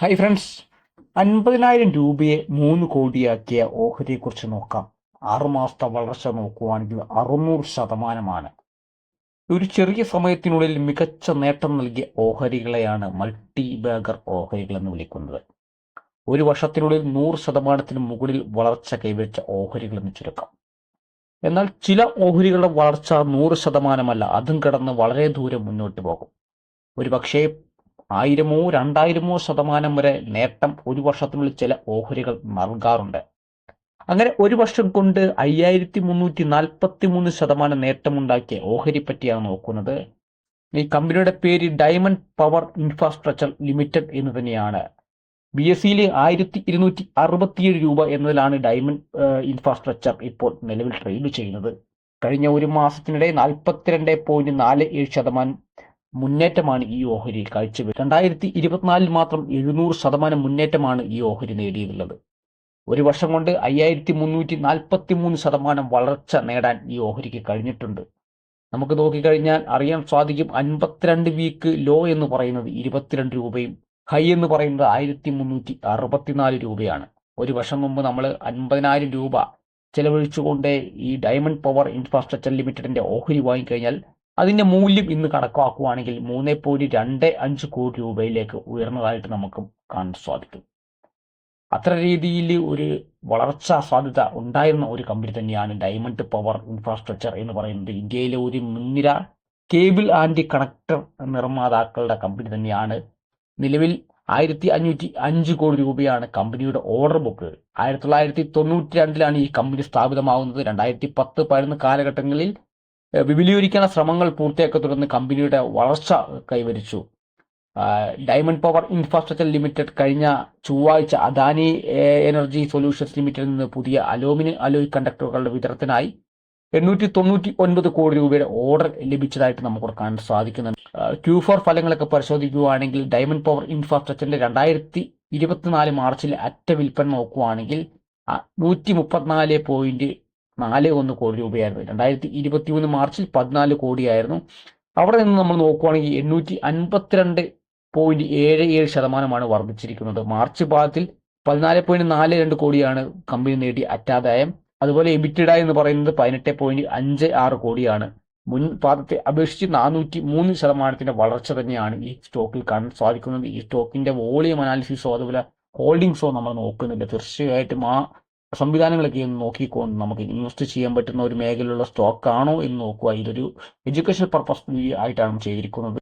Hi friends അൻപതിനായിരം രൂപയെ മൂന്ന് കോടിയാക്കിയ ഓഹരിയെക്കുറിച്ച് നോക്കാം. ആറുമാസത്തെ വളർച്ച നോക്കുവാണെങ്കിൽ അറുന്നൂറ് ശതമാനമാണ്. ഒരു ചെറിയ സമയത്തിനുള്ളിൽ മികച്ച നേട്ടം നൽകിയ ഓഹരികളെയാണ് മൾട്ടി ബാഗർ ഓഹരികൾ എന്ന് വിളിക്കുന്നത്. ഒരു വർഷത്തിനുള്ളിൽ നൂറ് ശതമാനത്തിന് മുകളിൽ വളർച്ച കൈവരിച്ച ഓഹരികൾ എന്ന് ചുരുക്കം. എന്നാൽ ചില ഓഹരികളുടെ വളർച്ച നൂറ് ശതമാനമല്ല അതും കടന്ന് വളരെ ദൂരം മുന്നോട്ട് പോകും. ഒരു പക്ഷേ ആയിരമോ രണ്ടായിരമോ ശതമാനം വരെ നേട്ടം ഒരു വർഷത്തിനുള്ളിൽ ചില ഓഹരികൾ നൽകാറുണ്ട്. അങ്ങനെ ഒരു വർഷം കൊണ്ട് അയ്യായിരത്തി മുന്നൂറ്റി നാൽപ്പത്തി മൂന്ന് ശതമാനം നേട്ടമുണ്ടാക്കിയ ഓഹരി പറ്റിയാണ് നോക്കുന്നത്. ഈ കമ്പനിയുടെ പേര് ഡയമണ്ട് പവർ ഇൻഫ്രാസ്ട്രക്ചർ ലിമിറ്റഡ് എന്ന് തന്നെയാണ്. ബി എസ് സിയിൽ ആയിരത്തി ഇരുന്നൂറ്റി അറുപത്തിയേഴ് രൂപ എന്നതിലാണ് ഡയമണ്ട് ഇൻഫ്രാസ്ട്രക്ചർ ഇപ്പോൾ നിലവിൽ ട്രേഡ് ചെയ്യുന്നത്. കഴിഞ്ഞ ഒരു മാസത്തിനിടെ നാൽപ്പത്തിരണ്ട് പോയിന്റ് നാല് ഏഴ് ശതമാനം മുന്നേറ്റമാണ് ഈ ഓഹരി കാഴ്ചവെച്ചത് രണ്ടായിരത്തി ഇരുപത്തിനാലിൽ മാത്രം എഴുന്നൂറ് ശതമാനം മുന്നേറ്റമാണ് ഈ ഓഹരി നേടിയിട്ടുള്ളത്. ഒരു വർഷം കൊണ്ട് അയ്യായിരത്തി മുന്നൂറ്റി നാൽപ്പത്തി മൂന്ന് ശതമാനം വളർച്ച നേടാൻ ഈ ഓഹരിക്ക് കഴിഞ്ഞിട്ടുണ്ട്. നമുക്ക് നോക്കിക്കഴിഞ്ഞാൽ അറിയാൻ സാധിക്കും അൻപത്തിരണ്ട് വീക്ക് ലോ എന്ന് പറയുന്നത് ഇരുപത്തിരണ്ട് രൂപയും ഹൈ എന്ന് പറയുന്നത് ആയിരത്തി മുന്നൂറ്റി അറുപത്തിനാല് രൂപയാണ്. ഒരു വർഷം മുമ്പ് നമ്മൾ അൻപതിനായിരം രൂപ ചെലവഴിച്ചുകൊണ്ട് ഈ ഡയമണ്ട് പവർ ഇൻഫ്രാസ്ട്രക്ചർ ലിമിറ്റഡിന്റെ ഓഹരി വാങ്ങിക്കഴിഞ്ഞാൽ അതിന്റെ മൂല്യം ഇന്ന് കണക്കാക്കുകയാണെങ്കിൽ മൂന്ന് പോയിന്റ് രണ്ട് അഞ്ച് കോടി രൂപയിലേക്ക് ഉയർന്നതായിട്ട് നമുക്ക് കാണാൻ സാധിക്കും. അത്ര രീതിയിൽ ഒരു വളർച്ചാ സാധ്യത ഉണ്ടായിരുന്ന ഒരു കമ്പനി തന്നെയാണ് ഡയമണ്ട് പവർ ഇൻഫ്രാസ്ട്രക്ചർ എന്ന് പറയുന്നത്. ഇന്ത്യയിലെ ഒരു മുൻനിര കേബിൾ ആൻഡ് കണക്ടർ നിർമ്മാതാക്കളുടെ കമ്പനി തന്നെയാണ്. നിലവിൽ ആയിരത്തി അഞ്ഞൂറ്റി അഞ്ച് കോടി രൂപയാണ് കമ്പനിയുടെ ഓർഡർ ബുക്ക് ആയിരത്തി തൊള്ളായിരത്തി തൊണ്ണൂറ്റി രണ്ടിലാണ് ഈ കമ്പനി സ്ഥാപിതമാകുന്നത്. രണ്ടായിരത്തി പത്ത് പതിനൊന്ന് കാലഘട്ടങ്ങളിൽ വിപുലീകരിക്കുന്ന ശ്രമങ്ങൾ പൂർത്തിയാക്കി തുടർന്ന് കമ്പനിയുടെ വളർച്ച കൈവരിച്ചു. ഡയമണ്ട് പവർ ഇൻഫ്രാസ്ട്രക്ചർ ലിമിറ്റഡ് കഴിഞ്ഞ ചൊവ്വാഴ്ച അദാനി എനർജി സൊല്യൂഷൻസ് ലിമിറ്റഡിൽ നിന്ന് പുതിയ അലോമിനിയം അലോയ് കണ്ടക്ടറുകളുടെ വിതരണത്തിനായി എണ്ണൂറ്റി തൊണ്ണൂറ്റി ഒൻപത് കോടി രൂപയുടെ ഓർഡർ ലഭിച്ചതായിട്ട് നമുക്ക് കാണാൻ സാധിക്കുന്നുണ്ട്. ക്യൂ ഫോർ ഫലങ്ങളൊക്കെ പരിശോധിക്കുകയാണെങ്കിൽ ഡയമണ്ട് പവർ ഇൻഫ്രാസ്ട്രക്ചറിന്റെ രണ്ടായിരത്തി ഇരുപത്തിനാല് മാർച്ചിലെ അറ്റ വിൽപ്പന നോക്കുകയാണെങ്കിൽ നൂറ്റി മുപ്പത്തിനാല് പോയിന്റ് നാല് ഒന്ന് കോടി രൂപയായിരുന്നു. രണ്ടായിരത്തി ഇരുപത്തി മൂന്ന് മാർച്ചിൽ പതിനാല് കോടിയായിരുന്നു. അവിടെ നിന്ന് നമ്മൾ നോക്കുകയാണെങ്കിൽ എണ്ണൂറ്റി അൻപത്തിരണ്ട് പോയിന്റ് ഏഴ് ഏഴ് ശതമാനമാണ് വർദ്ധിച്ചിരിക്കുന്നത്. മാർച്ച് പാദത്തിൽ പതിനാല് പോയിന്റ് നാല് രണ്ട് കോടിയാണ് കമ്പനി നേടിയ അറ്റാദായം. അതുപോലെ എബിറ്റിഡ എന്ന് പറയുന്നത് പതിനെട്ട് പോയിന്റ് അഞ്ച് ആറ് കോടിയാണ്. മുൻ പാദത്തെ അപേക്ഷിച്ച് നാനൂറ്റി മൂന്ന് ശതമാനത്തിന്റെ വളർച്ച തന്നെയാണ് ഈ സ്റ്റോക്കിൽ കാണാൻ സാധിക്കുന്നത്. ഈ സ്റ്റോക്കിന്റെ വോളിയം അനാലിസിസോ അതുപോലെ ഹോൾഡിങ്സോ നമ്മൾ നോക്കുന്നില്ല. തീർച്ചയായിട്ടും ആ സംവിധാനങ്ങളൊക്കെ ഒന്ന് നോക്കിക്കൊണ്ട് നമുക്ക് ഇൻവെസ്റ്റ് ചെയ്യാൻ പറ്റുന്ന ഒരു മേഖലയിലുള്ള സ്റ്റോക്ക് ആണോ എന്ന് നോക്കുക. ഇതൊരു എഡ്യൂക്കേഷൻ പർപ്പസ് ആയിട്ടാണ് ചെയ്തിരിക്കുന്നത്.